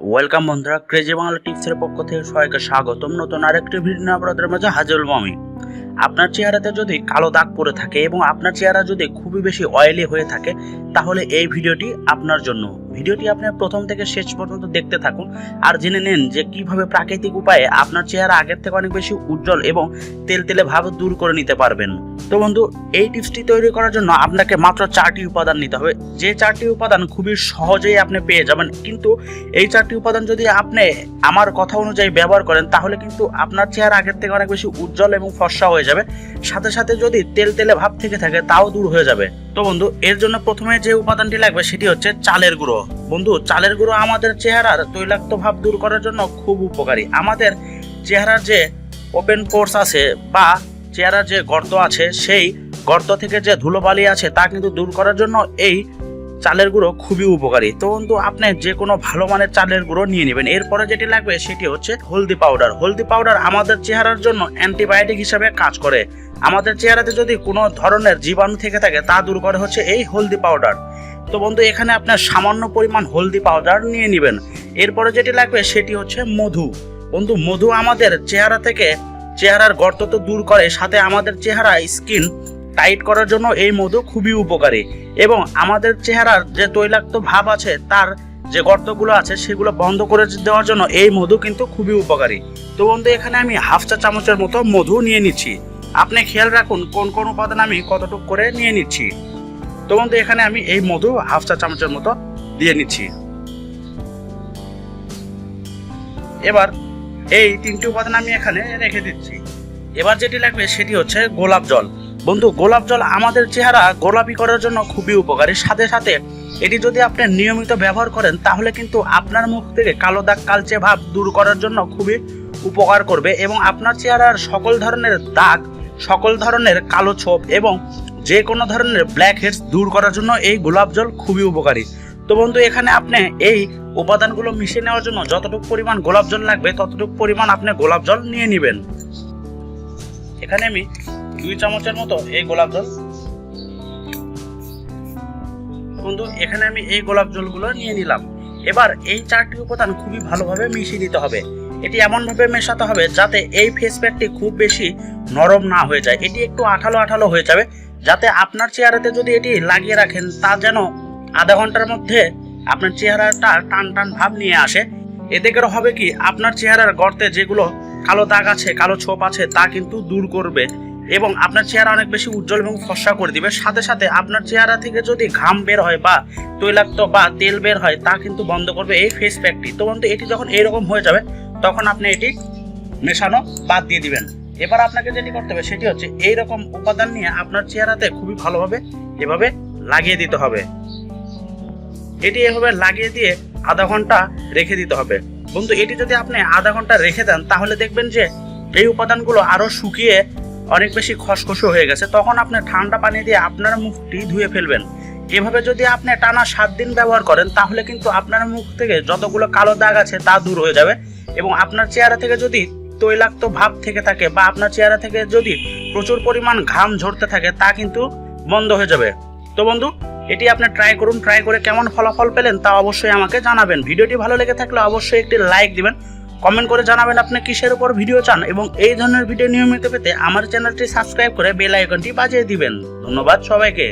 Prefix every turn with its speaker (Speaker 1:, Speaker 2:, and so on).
Speaker 1: Welcome বন্ধুরা crazy Bangla টিপসের পক্ষ থেকে সবাইকে স্বাগতম। নতুন আরেকটি ভিডিও আপনাদের মাঝে হাজির আমি। আপনার চেহারাতে যদি কালো দাগ পড়ে থাকে এবং আপনার চেহারা যদি খুবই বেশি অয়েলি হয়ে থাকে, তাহলে এই ভিডিওটি আপনার জন্য। ভিডিওটি আপনি প্রথম থেকে শেষ পর্যন্ত দেখতে থাকুন আর জেনে নেন যে কীভাবে প্রাকৃতিক উপায়ে আপনার চেহারা আগের থেকে অনেক বেশি উজ্জ্বল এবং তেলতেলে ভাব দূর করে নিতে পারবেন। তো বন্ধু, এই টিপসটি তৈরি করার জন্য আপনাকে মাত্র চারটি উপাদান নিতে হবে। যে চারটি উপাদান খুবই সহজেই আপনি পেয়ে যাবেন, কিন্তু এই চারটি উপাদান যদি আপনি আমার কথা অনুযায়ী ব্যবহার করেন, তাহলে কিন্তু আপনার চেহারা আগের থেকে অনেক বেশি উজ্জ্বল এবং ফর্সা হয়ে যাবে। সাথে সাথে যদি তেল তেলে ভাব থেকে থাকে, তাও দূর হয়ে যাবে। তো বন্ধু, এর জন্য প্রথমে যে উপাদানটি লাগবে সেটি হচ্ছে চালের গুঁড়ো। বন্ধু, চালের গুঁড়ো আমাদের চেহারার তৈলাক্ত ভাব দূর করার জন্য খুব উপকারী। আমাদের চেহারার যে ওপেন পোর্স আছে বা চেহারার যে গর্ত আছে, সেই গর্ত থেকে যে ধুলোবালি আছে তা কিন্তু দূর করার জন্য এই চালের গুঁড়ো খুবই উপকারী। তো বন্ধু, আপনি যে কোনো ভালো মানের চালের গুঁড়ো নিয়ে নেবেন। এরপরে যেটি লাগবে সেটি হচ্ছে হলদি পাউডার। হলদি পাউডার আমাদের চেহারার জন্য অ্যান্টিবায়োটিক হিসাবে কাজ করে। আমাদের চেহারাতে যদি কোনো ধরনের জীবাণু থেকে থাকে, তা দূর করে হচ্ছে এই হলদি পাউডার। তো বন্ধু, এখানে আপনার সামান্য পরিমাণ হলদি পাউডার নিয়ে নেবেন। এরপরে যেটি লাগবে সেটি হচ্ছে মধু। বন্ধু, মধু আমাদের চেহারা থেকে, চেহারার গর্ত তো দূর করে, সাথে আমাদের চেহারা, স্কিন টাইট করার জন্য এই মধু খুবই উপকারী। এবং আমাদের চেহারার যে তৈলাক্ত ভাব আছে, তার যে গর্তগুলো আছে, সেগুলো বন্ধ করে দেওয়ার জন্য এই মধু কিন্তু খুবই উপকারী। তো বন্ধু, এখানে আমি হাফ চা চামচের মতো মধু নিয়ে নিচ্ছি। আপনি খেয়াল রাখুন, কোন কোন উপাদান আমি কতটুকু করে নিয়ে নিচ্ছি। তো বন্ধু, এখানে আমি এই মধু হাফ চা চামচের মতো দিয়ে নিচ্ছি। এবার এই তিনটি উপাদান আমি এখানে রেখে দিচ্ছি। এবার যেটি লাগবে, সেটি হচ্ছে গোলাপ জল। বন্ধু, গোলাপ জল আমাদের চেহারা গোলাপি করার জন্য খুবই উপকারী। সাথে সাথে এটি যদি আপনি নিয়মিত ব্যবহার করেন, তাহলে কিন্তু আপনার মুখ থেকে কালো দাগ, কালচে ভাব দূর করার জন্য খুবই উপকার করবে এবং আপনার চেহারার সকল ধরনের দাগ, সকল ধরনের কালো ছোপ এবং যে কোনো ধরনের ব্ল্যাক হেডস দূর করার জন্য এই গোলাপ জল খুবই উপকারী। তো বন্ধু, এখানে আপনি এই উপাদানগুলো মিশিয়ে নেওয়ার জন্য যতটুকু পরিমাণ গোলাপ জল লাগবে, ততটুকু পরিমাণ আপনি গোলাপ জল নিয়ে নেবেন। এখানে আমি দুই চামচের মতো এই গোলাপ জল। বন্ধু, এখানে আমি এই গোলাপ জলগুলো নিয়ে নিলাম। এবার এই চারটি উপাদান খুবই ভালোভাবে মিশিয়ে নিতে হবে। এটি এমনভাবে মেশাতে হবে যাতে এই ফেস প্যাকটি খুব বেশি নরম না হয়ে যায়। এটি একটু আঠালো আঠালো হয়ে যাবে, যাতে আপনার চেহারাতে যদি এটি লাগিয়ে রাখেন, তা যেন আধা ঘণ্টার মধ্যে আপনার চেহারাটা টান টান ভাব নিয়ে আসে। এতে হবে কি, আপনার চেহারার গর্তে যেগুলো কালো দাগ আছে, কালো ছোপ আছে, তা কিন্তু দূর করবে। এবং আপনার চেহারা অনেক বেশি উজ্জ্বল এবং ফর্সা করে দিবে। সাথে সাথে আপনার চেহারা থেকে যদি ঘাম বের হয় বা তৈলাক্ত বা তেল বের হয়, তা কিন্তু বন্ধ করবে এই ফেস প্যাকটি তো বন্ধু, এটি যখন এরকম হয়ে যাবে, তখন আপনি এটি মেশানো বাদ দিয়ে দিবেন। এবার আপনাকে যেটি করতে হবে, সেটি হচ্ছে এই রকম উপাদান নিয়ে আপনার চেহারাতে খুবই ভালোভাবে এভাবে লাগিয়ে দিতে হবে। এটি এভাবে লাগিয়ে দিয়ে আধা ঘণ্টা রেখে দিতে হবে। বন্ধু, এটি যদি আপনি আধা ঘণ্টা রেখে দেন, তাহলে দেখবেন যে এই উপাদানগুলো আরও শুকিয়ে অনেক বেশি খসখসে হয়ে গেছে, তখন আপনি ঠান্ডা পানি দিয়ে আপনার মুখটি ধুয়ে ফেলবেন। এভাবে যদি আপনি টানা সাত দিন ব্যবহার করেন, তাহলে কিন্তু আপনার মুখ থেকে যতগুলো কালো দাগ আছে তা দূর হয়ে যাবে এবং আপনার চেহারা থেকে যদি তৈলাক্ত ভাব থেকে থাকে বা আপনার চেহারা থেকে যদি প্রচুর পরিমাণ ঘাম ঝরতে থাকে, তা কিন্তু বন্ধ হয়ে যাবে। তো বন্ধু, এটি আপনি ট্রাই করুন ট্রাই করে কেমন ফলাফল পেলেন তা অবশ্যই আমাকে জানাবেন। ভিডিওটি ভালো লেগে থাকলে অবশ্যই একটি লাইক দিবেন। কমেন্ট করে জানাবেন আপনি কিসের উপর ভিডিও চান এবং এই ধরনের ভিডিও নিয়মিত পেতে আমার চ্যানেলটি সাবস্ক্রাইব করে বেল আইকনটি বাজিয়ে দিবেন। ধন্যবাদ সবাইকে।